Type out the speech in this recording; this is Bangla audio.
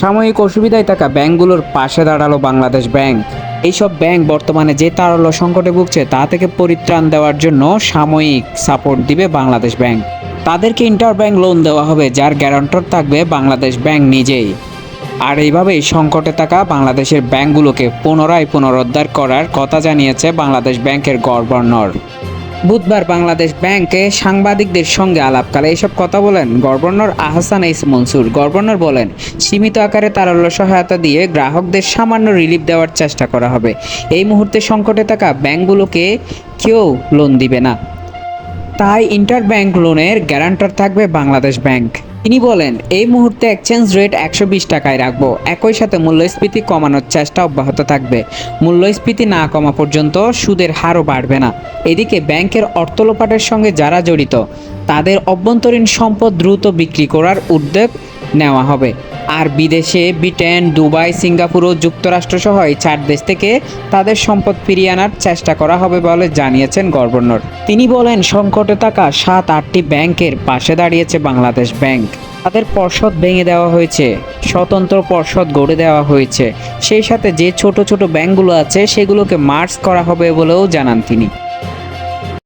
সাময়িক অসুবিধায় থাকা ব্যাংকগুলোর পাশে দাঁড়াল বাংলাদেশ ব্যাংক। এইসব ব্যাংক বর্তমানে যে তারল্য সংকটে ভুগছে তা থেকে পরিত্রাণ দেওয়ার জন্য সাময়িক সাপোর্ট দিবে বাংলাদেশ ব্যাংক। তাদেরকে ইন্টার ব্যাংক লোন দেওয়া হবে, যার গ্যারান্টর থাকবে বাংলাদেশ ব্যাংক নিজেই। আর এইভাবেই সংকটে থাকা বাংলাদেশের ব্যাংকগুলোকে পুনরায় পুনরুদ্ধার করার কথা জানিয়েছে বাংলাদেশ ব্যাংকের গভর্নর। বুধবার বাংলাদেশ ব্যাংকে সাংবাদিকদের সঙ্গে আলাপকালে এসব কথা বলেন গভর্নর আহসান এইস মনসুর। গভর্নর বলেন, সীমিত আকারে তারল্য সহায়তা দিয়ে গ্রাহকদের সামান্য রিলিফ দেওয়ার চেষ্টা করা হবে। এই মুহূর্তে সংকটে থাকা ব্যাংকগুলোকে কেউ লোন দিবে না। তাই ইন্টার ব্যাংক লোনের গ্যারান্টার থাকবে বাংলাদেশ ব্যাংক। তিনি বলেন, এই মুহূর্তে এক্সচেঞ্জ রেট একশো বিশ টাকায় রাখব। একই সাথে মূল্যস্ফীতি কমানোর চেষ্টা অব্যাহত থাকবে। মূল্যস্ফীতি না কমা পর্যন্ত সুদের হারও বাড়বে না। এদিকে ব্যাংকের অর্থলোপাটের সঙ্গে যারা জড়িত, তাদের অভ্যন্তরীণ সম্পদ দ্রুত বিক্রি করার উদ্যোগ নেওয়া হবে। আর বিদেশে ব্রিটেন, দুবাই, সিঙ্গাপুর ও যুক্তরাষ্ট্র সহ এই চার দেশ থেকে তাদের সম্পদ ফিরিয়ে আনার চেষ্টা করা হবে বলে জানিয়েছেন গভর্নর। তিনি বলেন, সংকটে থাকা সাত, আটটি ব্যাংকের পাশে দাঁড়িয়েছে বাংলাদেশ ব্যাংক। তাদের পর্ষদ ভেঙে দেওয়া হয়েছে, স্বতন্ত্র পর্ষদ গড়ে দেওয়া হয়েছে। সেই সাথে যে ছোট ছোট ব্যাংকগুলো আছে, সেগুলোকে মার্চ করা হবে বলেও জানান তিনি।